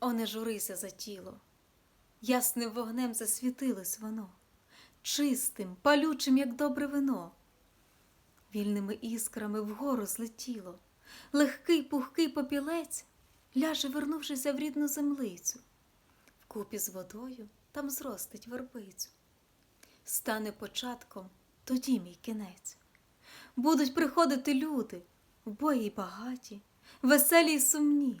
О, не журися за тіло, ясним вогнем засвітилось воно, чистим, палючим, як добре вино. Вільними іскрами вгору злетіло, легкий пухкий попілець ляже, вернувшися в рідну землицю. Вкупі з водою там зростить вербицю. Стане початком тоді мій кінець. Будуть приходити люди, вбої багаті, веселі й сумні,